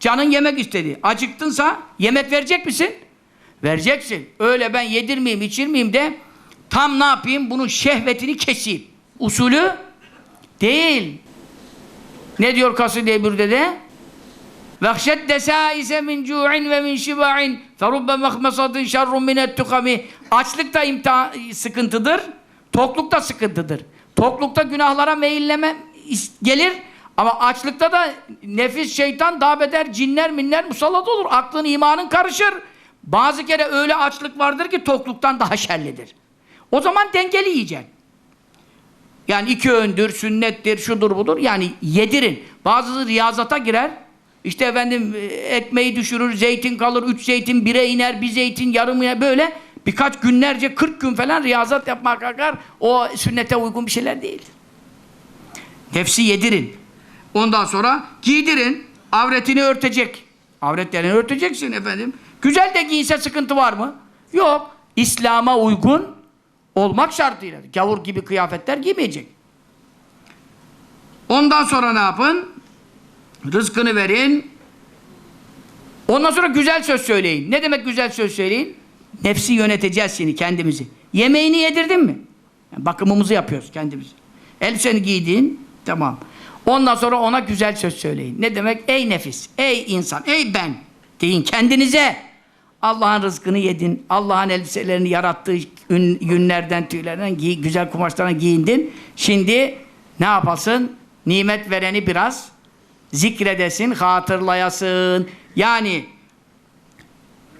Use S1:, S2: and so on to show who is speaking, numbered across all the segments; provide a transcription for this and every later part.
S1: Canın yemek istedi. Acıktınsa yemek verecek misin? Vereceksin. Öyle ben yedirmeyeyim, içirmeyeyim de tam ne yapayım? Bunun şehvetini keseyim. Usulü değil. Ne diyor Kaside-i Bürde'de? Vahşet desaize min cu'in ve min şiba'in ferubbe mehmesadın şerrun minet tukami Açlık da imtihan, sıkıntıdır. Tokluk da sıkıntıdır. Toklukta günahlara meyilleme gelir ama açlıkta da nefis, şeytan, daha beter cinler, minler musallat olur. Aklın, imanın karışır. Bazı kere öyle açlık vardır ki tokluktan daha şerlidir. O zaman dengeli yiyeceksin. Yani iki öndür, sünnettir, şudur budur. Yani yedirin. Bazısı riyazata girer. İşte efendim e, ekmeği düşürür, zeytin kalır, üç zeytin bire iner, bir zeytin yarım iner böyle. Birkaç günlerce, 40 gün falan riyazat yapmak kalkar. O sünnete uygun bir şeyler değil. Nefsi yedirin. Ondan sonra giydirin. Avretini örtecek. Avretlerini örteceksin efendim. Güzel de giyinse sıkıntı var mı? Yok. İslam'a uygun olmak şartıyla. Gavur gibi kıyafetler giymeyecek. Ondan sonra ne yapın? Rızkını verin. Ondan sonra güzel söz söyleyin. Ne demek güzel söz söyleyin? Nefsi yöneteceğiz şimdi kendimizi. Yemeğini yedirdin mi? Yani bakımımızı yapıyoruz kendimiz. Elbiseni giydin, tamam. Ondan sonra ona güzel söz söyleyin. Ne demek? Ey nefis, ey insan, ey ben deyin kendinize. Allah'ın rızkını yedin, Allah'ın elbiselerini yarattığı ün- yünlerden, tüylerden, giy, güzel kumaşlardan giyindin. Şimdi ne yapasın? Nimet vereni biraz zikredesin, hatırlayasın. Yani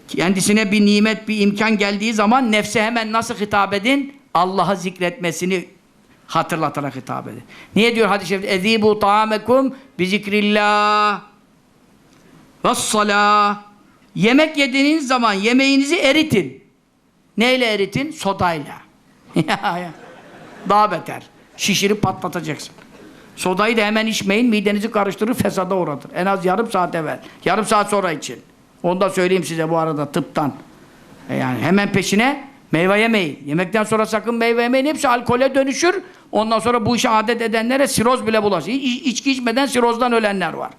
S1: kendisine bir nimet, bir imkan geldiği zaman nefse hemen nasıl hitap edin? Allah'ı zikretmesini hatırlatarak hitap eder. Niye diyor hadis-i şerifte? Ezibu taamekum bi zikrillah ve salah. Yemek yediğiniz zaman yemeğinizi eritin. Neyle eritin? Sodayla. Daha beter. Şişirip patlatacaksın. Sodayı da hemen içmeyin. Midenizi karıştırır, fesada uğratır. En az yarım saat evvel. Yarım saat sonra için. Onu da söyleyeyim size bu arada tıptan. E yani hemen peşine meyve yemeyin. Yemekten sonra sakın meyve yemeyin. Hepsi alkole dönüşür. Ondan sonra bu işe adet edenlere siroz bile bulaşır. İ- içki içmeden sirozdan ölenler var.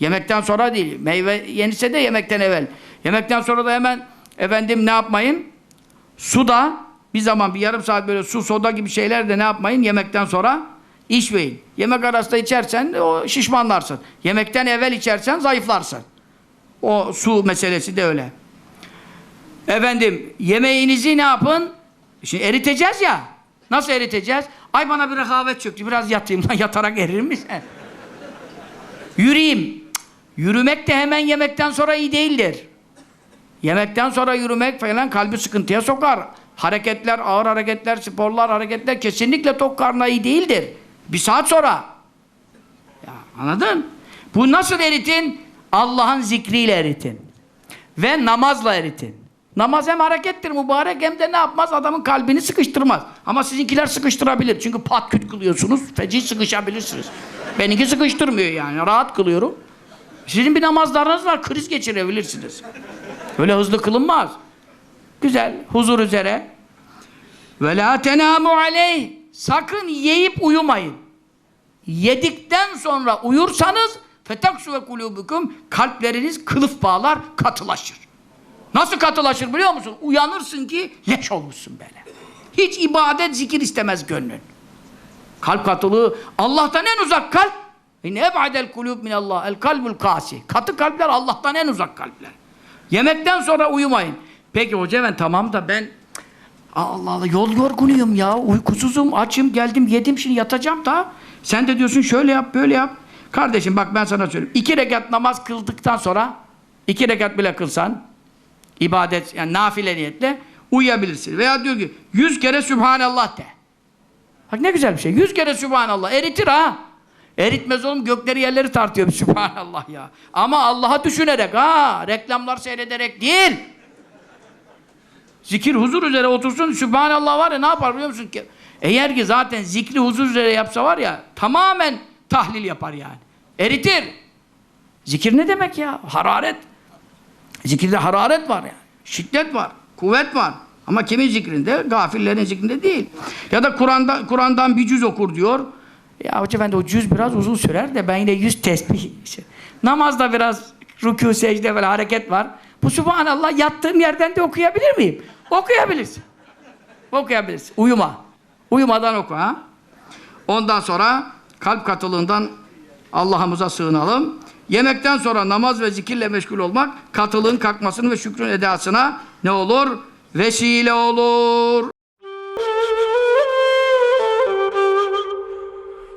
S1: Yemekten sonra değil. Meyve yenirse de yemekten evvel. Yemekten sonra da hemen efendim ne yapmayın? Su da bir zaman bir yarım saat böyle su, soda gibi şeyler de ne yapmayın? Yemekten sonra içmeyin. Yemek arasında içersen o şişmanlarsın. Yemekten evvel içersen zayıflarsın. O su meselesi de öyle. Efendim yemeğinizi ne yapın? Şimdi eriteceğiz ya. Nasıl eriteceğiz? Ay bana bir rehavet çöktü. Biraz yatayım yatarak erir mi? Yürüyeyim. Yürümek de hemen yemekten sonra iyi değildir. Yemekten sonra yürümek falan kalbi sıkıntıya sokar. Hareketler, ağır hareketler, sporlar, hareketler kesinlikle tok karnına iyi değildir. Bir saat sonra. Ya anladın? Bu nasıl eritin? Allah'ın zikriyle eritin. Ve namazla eritin. Namaz hem harekettir mübarek hem de ne yapmaz? Adamın kalbini sıkıştırmaz. Ama sizinkiler sıkıştırabilir. Çünkü pat küt kılıyorsunuz. Feci sıkışabilirsiniz. Benimki sıkıştırmıyor yani. Rahat kılıyorum. Sizin bir namazlarınız var. Kriz geçirebilirsiniz. Öyle hızlı kılınmaz. Güzel, huzur üzere. Ve la tenamu aleyh. Sakın yiyip uyumayın. Yedikten sonra uyursanız fetaksu ve kulubukum kalpleriniz kılıf bağlar, katılaşır. Nasıl katılaşır biliyor musun? Uyanırsın ki leş olmuşsun böyle. Hiç ibadet, zikir istemez gönlün. Kalp katılığı Allah'tan en uzak kalp. İnne eb'adel kulub min Allah. El kalbul kasi. Katı kalpler Allah'tan en uzak kalpler. Yemekten sonra uyumayın. Peki hoca ben tamam da ben Allah Allah yol yorgunuyum ya. Uykusuzum, açım, geldim, yedim şimdi yatacağım da. Sen de diyorsun şöyle yap, böyle yap. Kardeşim bak ben sana söyleyeyim. İki rekat namaz kıldıktan sonra iki rekat bile kılsan ibadet yani nafile niyetle uyuyabilirsin. Veya diyor ki yüz kere Sübhanallah de. Bak ne güzel bir şey. Yüz kere Sübhanallah. Eritir ha. Eritmez oğlum gökleri yerleri tartıyor Sübhanallah ya. Ama Allah'a düşünerek ha. Reklamlar seyrederek değil. Zikir huzur üzere otursun. Sübhanallah var ya ne yapar biliyor musun? ki? Eğer ki zaten zikri huzur üzere yapsa var ya tamamen tahlil yapar yani. Eritir. Zikir ne demek ya? Hararet. Zikirde hararet var yani. Şiddet var. Kuvvet var. Ama kimin zikrinde? Gafillerin zikrinde değil. Ya da Kur'an'da Kur'an'dan bir cüz okur diyor. Ya hoca ben de o cüz biraz uzun sürer de ben yine yüz tesbih. işte. Namazda biraz Rükû, secde böyle hareket var. Bu Subhanallah yattığım yerden de okuyabilir miyim? Okuyabilirsin. Okuyabilirsin. Uyuma. Uyumadan oku ha. Ondan sonra kalp katılığından Allah'ımıza sığınalım. Yemekten sonra namaz ve zikirle meşgul olmak katılığın kalkmasını ve şükrün edasına ne olur? Vesile olur.